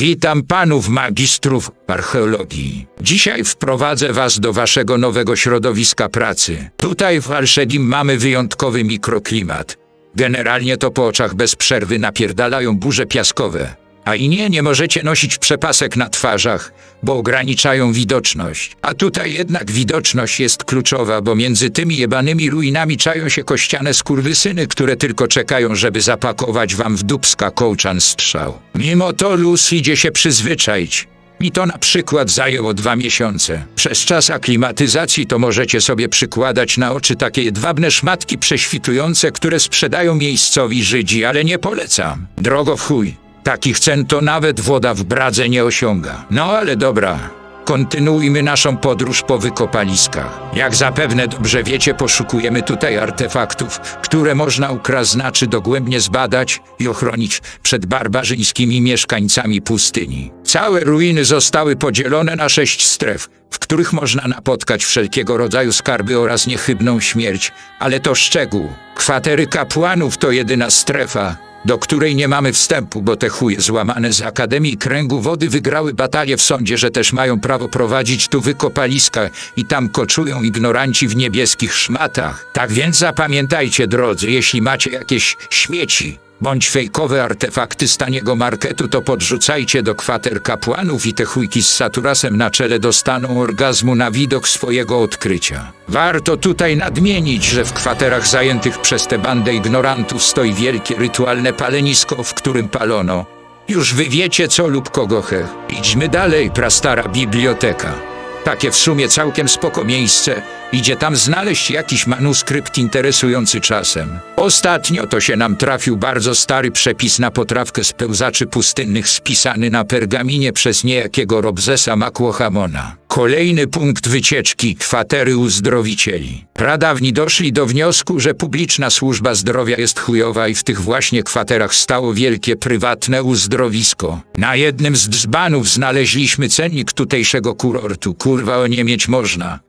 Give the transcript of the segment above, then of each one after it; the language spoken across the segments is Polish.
Witam panów magistrów archeologii. Dzisiaj wprowadzę was do waszego nowego środowiska pracy. Tutaj w Alszedim mamy wyjątkowy mikroklimat. Generalnie to po oczach bez przerwy napierdalają burze piaskowe. A i nie, nie możecie nosić przepasek na twarzach, bo ograniczają widoczność. A tutaj jednak widoczność jest kluczowa, bo między tymi jebanymi ruinami czają się kościane skurwysyny, które tylko czekają, żeby zapakować wam w dubska kołczan strzał. Mimo to luz idzie się przyzwyczaić. Mi to na przykład zajęło dwa miesiące. Przez czas aklimatyzacji to możecie sobie przykładać na oczy takie jedwabne szmatki prześwitujące, które sprzedają miejscowi Żydzi, ale nie polecam. Drogo w chuj. Takich cen to nawet woda w Bradze nie osiąga. No ale dobra. Kontynuujmy naszą podróż po wykopaliskach. Jak zapewne dobrze wiecie, poszukujemy tutaj artefaktów, które można ukrazna czy dogłębnie zbadać i ochronić przed barbarzyńskimi mieszkańcami pustyni. Całe ruiny zostały podzielone na sześć stref, w których można napotkać wszelkiego rodzaju skarby oraz niechybną śmierć, ale to szczegół. Kwatery kapłanów to jedyna strefa, do której nie mamy wstępu, bo te chuje złamane z Akademii Kręgu Wody wygrały batalię w sądzie, że też mają prawo prowadzić tu wykopaliska i tam koczują ignoranci w niebieskich szmatach. Tak więc zapamiętajcie, drodzy, jeśli macie jakieś śmieci bądź fejkowe artefakty z taniego marketu, to podrzucajcie do kwater kapłanów i te chujki z Saturasem na czele dostaną orgazmu na widok swojego odkrycia. Warto tutaj nadmienić, że w kwaterach zajętych przez tę bandę ignorantów stoi wielkie rytualne palenisko, w którym palono. Już wy wiecie co lub kogo he. Idźmy dalej, prastara biblioteka. Takie w sumie całkiem spoko miejsce. Idzie tam znaleźć jakiś manuskrypt interesujący czasem. Ostatnio to się nam trafił bardzo stary przepis na potrawkę z pełzaczy pustynnych spisany na pergaminie przez niejakiego Robzesa Makłohamona. Kolejny punkt wycieczki kwatery uzdrowicieli. Pradawni doszli do wniosku, że publiczna służba zdrowia jest chujowa i w tych właśnie kwaterach stało wielkie prywatne uzdrowisko. Na jednym z dzbanów znaleźliśmy cennik tutejszego kurortu. Kurwa o nie mieć można.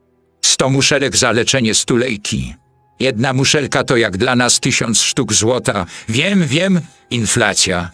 Sto muszelek za leczenie stulejki. Jedna muszelka to jak dla nas tysiąc sztuk złota. Wiem, wiem, inflacja.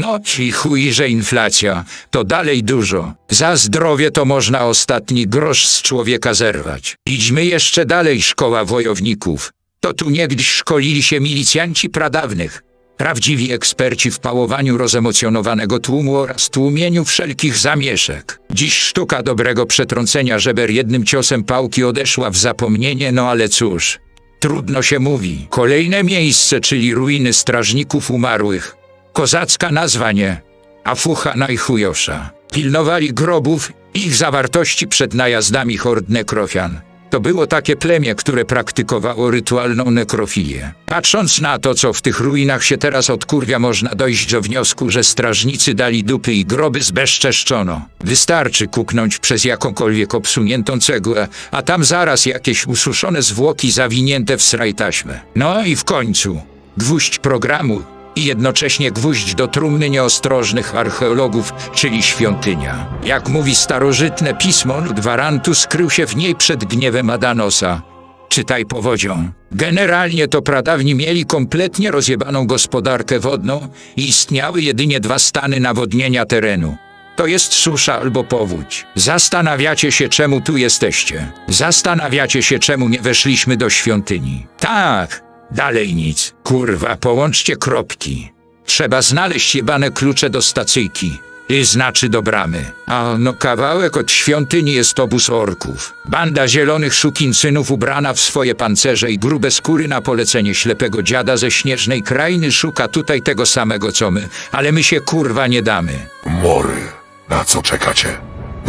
No i chuj, że inflacja. To dalej dużo. Za zdrowie to można ostatni grosz z człowieka zerwać. Idźmy jeszcze dalej, szkoła wojowników. To tu niegdyś szkolili się milicjanci pradawnych. Prawdziwi eksperci w pałowaniu rozemocjonowanego tłumu oraz tłumieniu wszelkich zamieszek. Dziś sztuka dobrego przetrącenia żeber jednym ciosem pałki odeszła w zapomnienie, no ale cóż. Trudno się mówi. Kolejne miejsce, czyli ruiny strażników umarłych. Kozacka nazwa nie, a najchujosza. Pilnowali grobów i ich zawartości przed najazdami hord nekrofian. To było takie plemię, które praktykowało rytualną nekrofilię. Patrząc na to, co w tych ruinach się teraz odkurwia, można dojść do wniosku, że strażnicy dali dupy i groby zbezczeszczono. Wystarczy kuknąć przez jakąkolwiek obsuniętą cegłę, a tam zaraz jakieś ususzone zwłoki zawinięte w sraj taśmę. No i w końcu gwóźdź programu i jednocześnie gwóźdź do trumny nieostrożnych archeologów, czyli świątynia. Jak mówi starożytne pismo, Ludwarantu skrył się w niej przed gniewem Adanosa. Czytaj powodzią. Generalnie to pradawni mieli kompletnie rozjebaną gospodarkę wodną i istniały jedynie dwa stany nawodnienia terenu. To jest susza albo powódź. Zastanawiacie się, czemu tu jesteście. Zastanawiacie się, czemu nie weszliśmy do świątyni. Tak, dalej nic. Kurwa, połączcie kropki. Trzeba znaleźć jebane klucze do stacyjki. I znaczy do bramy. A no kawałek od świątyni jest obóz orków. Banda zielonych szukinsynów ubrana w swoje pancerze i grube skóry na polecenie ślepego dziada ze śnieżnej krainy szuka tutaj tego samego co my. Ale my się kurwa nie damy. Mory, na co czekacie?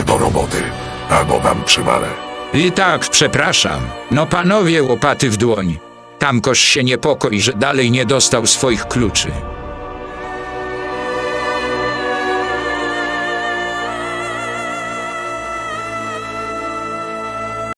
Do roboty, albo wam przywalę. I tak, przepraszam. No panowie, łopaty w dłoń. Tamkoż się niepokoi, że dalej nie dostał swoich kluczy.